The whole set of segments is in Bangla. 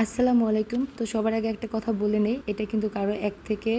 আসসালামু আলাইকুম। তো সবার আগে একটা কথা বলে নেই, এটা কিন্তু কারও এক থেকে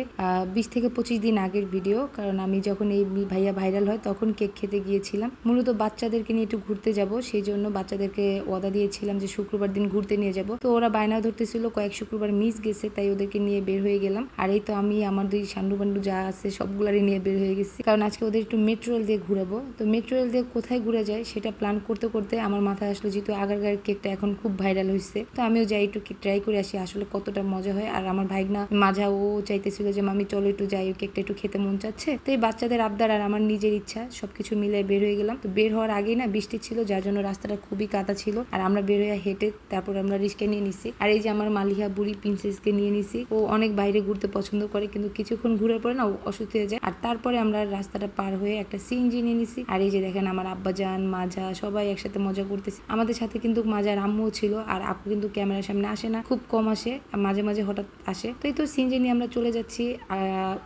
বিশ থেকে পঁচিশ দিন আগের ভিডিও, কারণ আমি যখন এই ভাইয়া ভাইরাল হয় তখন কেক খেতে গিয়েছিলাম। মূলত বাচ্চাদেরকে নিয়ে একটু ঘুরতে যাব সেই জন্য বাচ্চাদেরকে ওয়াদা দিয়েছিলাম যে শুক্রবার দিন ঘুরতে নিয়ে যাব। তো ওরা বায়না ধরতেছিল, কয়েক শুক্রবার মিস গেছে, তাই ওদেরকে নিয়ে বের হয়ে গেলাম। আর এই তো আমি, আমার দুই সান্ডু বান্ডু যা আছে সবগুলারই নিয়ে বের হয়ে গেছি। কারণ আজকে ওদের একটু মেট্রো দিয়ে ঘুরাবো। তো মেট্রো রেল দিয়ে কোথায় ঘুরে যায়, সেটা প্ল্যান করতে করতে আমার মাথায় আসলো যেহেতু আগারগাঁয়ের কেকটা এখন খুব ভাইরাল হয়েছে তো আমিও যাই একটু ট্রাই করে আসি, আসলে কতটা মজা হয়। আর আমার ভাইগনা মাজা ও চাইতেছিল যে মামি চলো একটু যাই, ওই কেকটা একটু খেতে মন চাচ্ছে। তো এই বাচ্চাদের আবদার আর আমার নিজের ইচ্ছা, সবকিছু মিলে বের হয়ে গেলাম। তো বের হওয়ার আগেই না বৃষ্টি ছিল, যার জন্য রাস্তাটা খুবই কাদা ছিল। আর আমরা বের হয়ে হেঁটে তারপর আমরা রিস্কে নিয়ে নিছি। আর এই যে আমার মালিহা বুড়ি প্রিন্সেসকে নিয়ে নিছি, ও অনেক বাইরে ঘুরতে পছন্দ করে, কিন্তু কিছুক্ষণ ঘুরার পরে না ও অসুস্থ হয়ে যায়। আর তারপরে আমরা রাস্তাটা পার হয়ে একটা সিএনজি নিয়ে নিছি। আর এই যে দেখেন আমার আব্বাজান, মাজা সবাই একসাথে মজা করতেছি। আমাদের সাথে কিন্তু মাজার আম্মুও ছিল, আর আপু কিন্তু ক্যামেরার সামনে আসে না, খুব কম আসে মাঝে মাঝে হঠাৎ আসে। তো এই তো সিএনজি নিয়ে আমরা চলে যাচ্ছি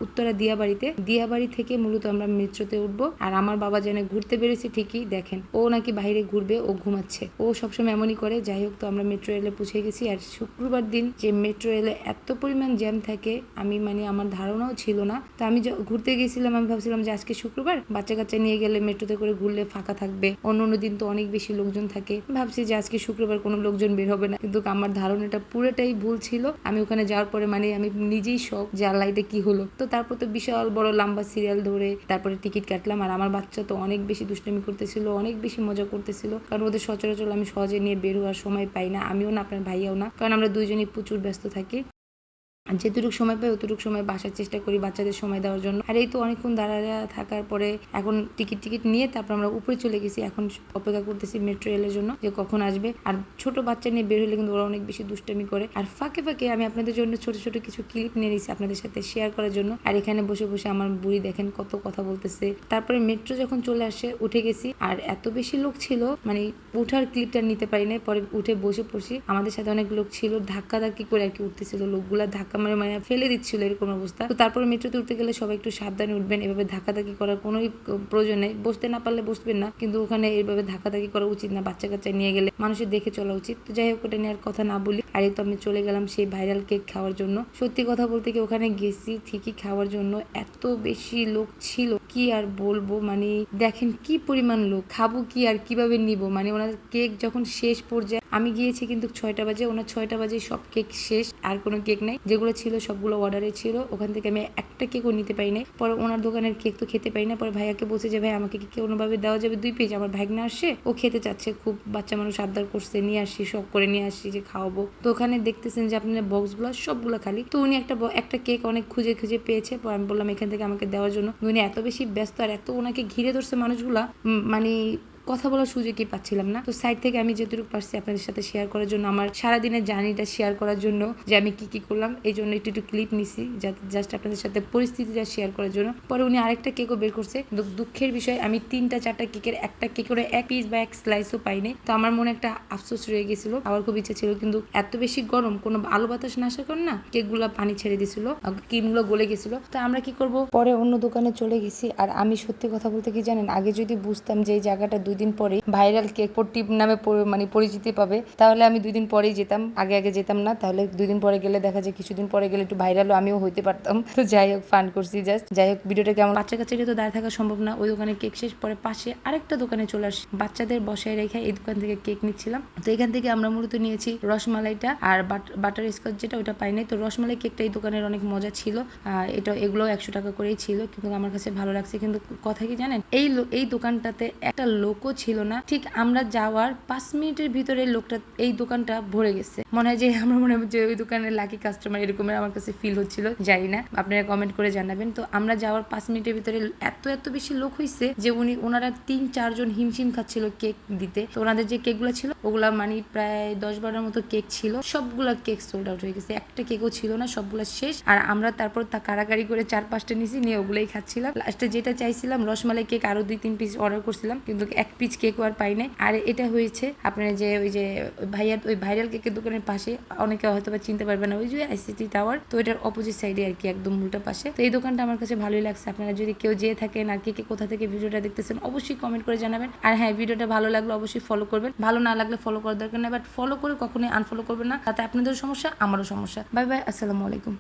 উত্তরা দিয়াবাড়িতে। দিয়াবাড়ি থেকে মূলত আমরা মেট্রোতে উঠবো, আর আমার বাবা যেন ঘুরতে বেরোছে ঠিকই, দেখেন, ও নাকি বাইরে ঘুরবে, ও ঘুমাচ্ছে। ও সবসময় এমনই করে, যাই হোক তো আমরা মেট্রো রেলে পৌঁছে গেছি, আর শুক্রবার দিন যে মেট্রো রেলে এত পরিমাণ জ্যাম থাকে, আমি মানে আমার ধারণাও ছিল না। তো আমি ঘুরতে গেছিলাম, আমি ভাবছিলাম যে আজকে শুক্রবার বাচ্চা কাচ্চা নিয়ে গেলে মেট্রোতে করে ঘুরলে ফাঁকা থাকবে। অন্য অন্য দিন তো অনেক বেশি লোকজন থাকে, ভাবছি যে আজকে শুক্রবার কোনো লোকজন বের হবে না, কিন্তু আমার ধারণাটা পুরোটাই ভুল ছিল। আমি ওখানে যাওয়ার পরে মানে আমি নিজেই শখ যে আল্লাহ এটা কি হলো। তো তারপর তো বিশাল বড় লম্বা সিরিয়াল ধরে তারপরে টিকিট কাটলাম। আর আমার বাচ্চা তো অনেক বেশি দুষ্টমি করতেছিল, অনেক বেশি মজা করতেছিল। কারণ ওদের সচরাচর আমি সহজে নিয়ে বের হওয়ার সময় পাই না। আমিও না, আপনার ভাইয়াও না। কারণ আমরা দুইজনই প্রচুর ব্যস্ত থাকি। যেটুকু সময় পাই অতটুকু সময় বাসার চেষ্টা করি বাচ্চাদের সময় দেওয়ার জন্য। আর এই তো অনেকক্ষণ দাঁড়ায় থাকার পরে এখন টিকিট টিকিট নিয়ে তারপর আমরা উপরে চলে গেছি। এখন অপেক্ষা করতেছি মেট্রো রেলের জন্য যে কখন আসবে। আর ছোট বাচ্চা নিয়ে বের হলে কিন্তু ওরা অনেক বেশি দুষ্টামি করে। আর ফাঁকে ফাঁকে আমি আপনাদের জন্য ছোট ছোট কিছু ক্লিপ নিয়ে নিয়েছি আপনাদের সাথে শেয়ার করার জন্য। আর এখানে বসে বসে আমার বুড়ি দেখেন কত কথা বলতেছে। তারপরে মেট্রো যখন চলে আসে, উঠে গেছি। আর এত বেশি লোক ছিল মানে উঠার ক্লিপটা নিতে পারি না পরে উঠে বসে পড়ছি। আমাদের সাথে অনেক লোক ছিল ধাক্কা ধাক্কি করে আর কি উঠতেছিল। লোকগুলা ধাক্কা মারে মানে ফেলে দিচ্ছিল এরকম অবস্থা। তো তারপরে মেট্রোতে উঠতে গেলে সবাই একটু সাবধানে উঠবেন, এভাবে ধাক্কা ধাক্কি করার কোনো প্রয়োজন নেই। বসতে না পারলে বসবেন না, কিন্তু ওখানে এইভাবে ধাক্কা ধাক্কি করা উচিত না, বাচ্চা কাচ্চা নিয়ে গেলে। মানুষের দেখে চলা উচিত। তো যাই হোক, ওটা নেওয়ার কথা না বলি। আর তো আমি চলে গেলাম সেই ভাইরাল কেক খাওয়ার জন্য। সত্যি কথা বলতে কি, ওখানে গেছি ঠিকই খাওয়ার জন্য। এত বেশি লোক ছিল। কি আর বলব? মানে দেখেন কি পরিমাণ লোক, খাব কি আর কীভাবে নিব? মানে ওনার কেক যখন শেষ পর্যায়ে, আমি গিয়েছি কিন্তু ছয়টা বাজে, ওনার ছয়টা বাজে সব কেক শেষ, আর কোনো কেক নাই। যেগুলো ছিল সবগুলো অর্ডারে ছিল, ওখান থেকে আমি একটা কেকও নিতে পারি নাই। পরে ওনার দোকানের কেক তো খেতে পারি না, পরে ভাইয়াকে বলছে যে, ভাই, আমাকে কি কোনোভাবে দেওয়া যাবে? দুই পেজ আমার ভাগনা আসছে ও খেতে চাচ্ছে, খুব বাচ্চা মানুষ আবদার করছে, নিয়ে আসি সব করে নিয়ে আসি যে খাওয়াবো। তো ওখানে দেখতেছেন যে আপনার বক্সগুলো সবগুলো খালি। তো উনি একটা একটা কেক অনেক খুঁজে খুঁজে পেয়েছে, পর আমি বললাম, এখান থেকে আমাকে দেওয়ার জন্য। উনি এত বেশি ব্যস্ত আর এত ওনাকে ঘিরে ধরছে মানুষগুলা মানে কথা বলার সুযোগই পাচ্ছিলাম না। তো সাইড থেকে আমি যতটুকু পারছি আপনাদের সাথে শেয়ার করার জন্য, আমার সারাদিনের জার্নিটা শেয়ার করার জন্য যে আমি কি কি করলাম, এই জন্য একটু একটু ক্লিপ নিছি, যাতে জাস্ট আপনাদের সাথে পরিস্থিতিটা শেয়ার করার জন্য। পরে উনি আরেকটা কেকও বের করছে। দুঃখের বিষয়, আমি তিনটা চারটা কেকের একটা কেকের এক পিস বা এক স্লাইসও পাইনি। তো আমার মনে একটা আফসোস রয়ে গেছিল। আমার খুব ইচ্ছে ছিল, কিন্তু এত বেশি গরম, কোনো আলো বাতাস না আসার কারণে না কেকগুলো পানি ছেড়ে দিছিল ক্রিমগুলো গলে গেছিল। তো আমরা কি করব? পরে অন্য দোকানে চলে গেছি, আর আমি সত্যি কথা বলতে কি জানেন, আগে যদি বুঝতাম যে এই জায়গাটা দুই দিন পরে ভাইরাল কেক টিপ নামে মানে পরিচিতি পাবে। তাহলে আমি দুই দিন পরেই যেতাম। আগে আগে যেতাম না। তাহলে দুদিন পরে গেলে দেখা যায় কিছুদিন পরে গেলে একটু ভাইরালও আমিও হইতে পারতাম। তো যাই হোক ফান করছি জাস্ট যাই হোক ভিডিওটা কেমন? বাচ্চা কাচ্চাকে তো দাঁড়িয়ে থাকা সম্ভব না। ওই দোকানে কেক শেষ পরে পাশে আরেকটা দোকানে চলে আসি। বাচ্চাদের বসায় রেখে এই দোকান থেকে কেক নিচ্ছিলাম। তো এখান থেকে আমরা মূলত নিয়েছি রসমালাইটা আর বাটার স্কচ যেটা ওটা পাই নাই। তো রসমালাই কেকটা এই দোকানের অনেক মজা ছিল। এটা, এগুলো একশো টাকা করেই ছিল। কিন্তু আমার কাছে ভালো লাগছে। কিন্তু কথা কি জানেন? এই এই দোকানটাতে একটা লোকও ছিল না। ঠিক আমরা যাওয়ার পাঁচ মিনিটের ভিতরে লোকটা এই দোকানটা ভরে গেছে। মনে হয় যে আমরা মনে হয় যে ওই দোকানের লাকি কাস্টমার এরকমের আমার কাছে ফিল হচ্ছিল, জানি না। আপনারা কমেন্ট করে জানাবেন। তো আমরা যাওয়ার পাঁচ মিনিটের ভিতরে এত এত বেশি লোক হয়েছে যে উনি, ওনারা তিন, চারজন হিমশিম খাচ্ছিল কেক দিতে। তো ওনাদের যে কেকগুলো ছিল, ওগুলা মানে প্রায় দশ বারোর মতো কেক ছিল। সবগুলা কেক সোল্ড আউট হয়ে গেছে। একটা কেকও ছিল না, সবগুলা শেষ। আর আমরা তারপর তা কারাকারি করে চার পাঁচটা নিয়েছি নিয়ে ওগুলাই খাচ্ছিলাম। লাস্টে যেটা চাইছিলাম, রসমালাই কেক আরও দুই, তিন পিস অর্ডার করছিলাম। কিন্তু এক পিচ কেকও আর পাই নাই। আর এটা হয়েছে আপনার যে ওই যে ভাইয়ার ওই ভাইরাল কেকের দোকানের পাশে, অনেকে হয়তো বা চিনতে পারবে না, ওই যে আইসিটি টাওয়ার তো এটার অপোজিট সাইডে আর কি, একদম উল্টো পাশে। তো এই দোকানটা আমার কাছে ভালোই লাগছে। আপনারা যদি কেউ যেয়ে থাকেন আর কে কে কোথা থেকে ভিডিওটা দেখতেছেন, অবশ্যই কমেন্ট করে জানাবেন। আর হ্যাঁ ভিডিওটা ভালো লাগলে অবশ্যই ফলো করবেন। ভালো না লাগলে ফলো করার দরকার নেই বাট ফলো করে কখনোই আনফলো করবেন না। তাতে আপনাদেরও সমস্যা, আমারও সমস্যা। বাই বাই আসসালামু আলাইকুম।